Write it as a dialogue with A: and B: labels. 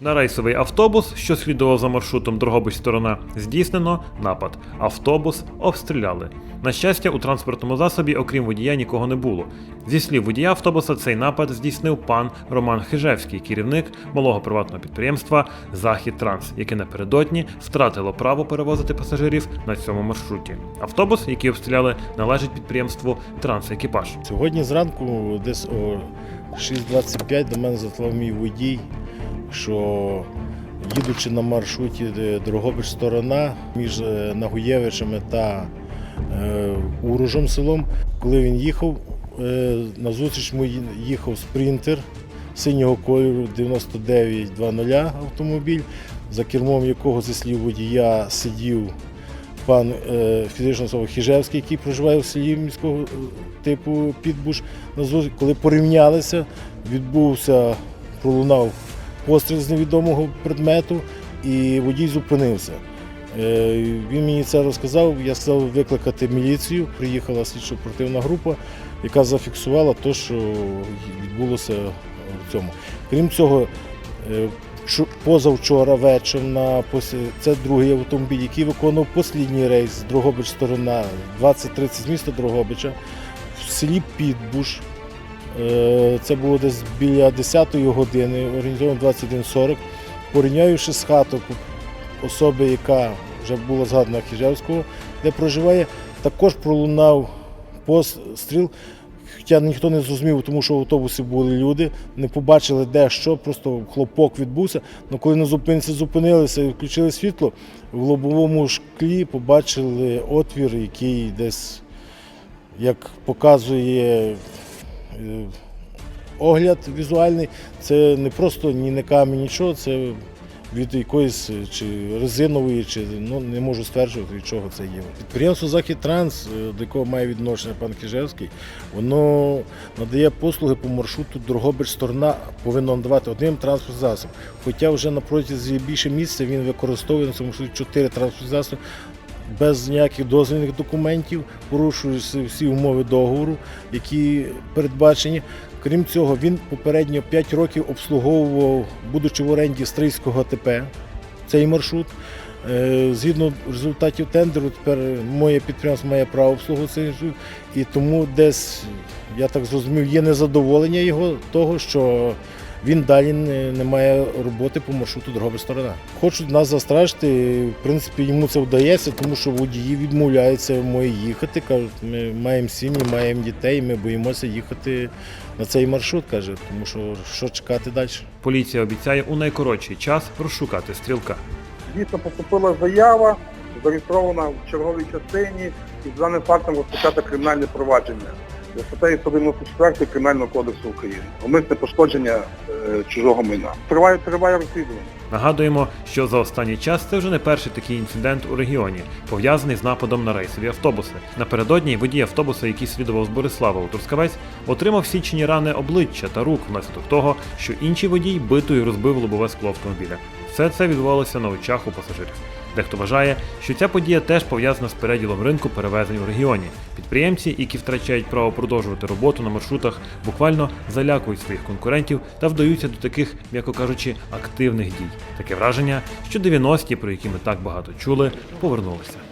A: На рейсовий автобус, що слідував за маршрутом Дрогобич сторона, здійснено напад. Автобус обстріляли. На щастя, у транспортному засобі, окрім водія, нікого не було. Зі слів водія автобуса, цей напад здійснив пан Роман Хижевський, керівник малого приватного підприємства Захід Транс, яке напередодні втратило право перевозити пасажирів на цьому маршруті. Автобус, який обстріляли, належить підприємству Трансекіпаж.
B: Сьогодні зранку, десь о 6.25 до мене зателефонував мій водій, що їдучи на маршруті Дрогобич сторона між е, Нагуєвичами та е, Уружом селом, коли він їхав, е, назустріч йому їхав спринтер синього кольору 9920 автомобіль, за кермом якого, зі слів водія, сидів пан фізична особа Хіжевський, який проживає в селі міського типу Підбуш. Коли порівнялися, відбувся, пролунав постріл з невідомого предмету, і водій зупинився. Е, Він мені це розказав. Я сказав викликати міліцію. Приїхала слідчо-оперативна група, яка зафіксувала те, що відбулося в цьому. Крім цього, е, позавчора вечором на це другий автомобіль, який виконував послідній рейс з Дрогобич сторона 20-30 з міста Дрогобича в селі Підбуш. Е, Це було десь біля 10-ї години, орієнтовно 21.40. Порівняючи з хатою особи, яка вже була згадана Хіжевського, де проживає, також пролунав постріл. Хоча ніхто не зрозумів, тому що в автобусі були люди, не побачили де що, просто хлопок відбувся. Але коли на зупинці зупинилися і включили світло, в лобовому шклі побачили отвір, який десь, як показує огляд візуальний, це не просто ні на камінь, нічого, це від якоїсь е, чи резинової, чи ну не можу стверджувати, від чого це є. Підприємство Захід Транс, е, до якого має відношення пан Кижевський, воно надає послуги по маршруту Дрогобич сторона повинно надавати одним транспортним засобом. Хоча вже на протязі більше місяця він використовує на цьому чотири транспортні засоби. Без ніяких дозвільних документів, порушуючи всі умови договору, які передбачені. Крім цього, він попередньо 5 років обслуговував, будучи в оренді Стрийського ТП, цей маршрут. Е, Згідно результатів тендеру, тепер моє підприємство має право обслуговувати. І тому десь, я так зрозумів, є незадоволення його того, що він далі не, не має роботи по маршруту Дрогобич сторона. Хочуть нас застрашити. В принципі, йому це вдається, тому що водії відмовляються мої їхати. Кажуть, ми маємо сім'ї, маємо дітей, ми боїмося їхати на цей маршрут, каже, тому що що чекати далі.
A: Поліція обіцяє у найкоротший час розшукати стрілка.
C: Дійсно поступила заява, зареєстрована в черговій частині і з даним фактом розпочато кримінальне провадження статтею 194 Кримінального кодексу України. Умисне пошкодження е, чужого майна. Триває, триває розслідування.
A: Нагадуємо, що за останній час це вже не перший такий інцидент у регіоні, пов'язаний з нападом на рейсові автобуси. Напередодні водій автобуса, який слідував з Борислава у Трускавець, отримав січені рани обличчя та рук внаслідок того, що інший водій битою розбив лобове скло автомобіля. Все це відбувалося на очах у пасажирів. Дехто вважає, що ця подія теж пов'язана з переділом ринку перевезень у регіоні. Підприємці, які втрачають право продовжувати роботу на маршрутах, буквально залякують своїх конкурентів та вдаються до таких, м'яко кажучи, активних дій. Таке враження, що 90-ті, про які ми так багато чули, повернулися.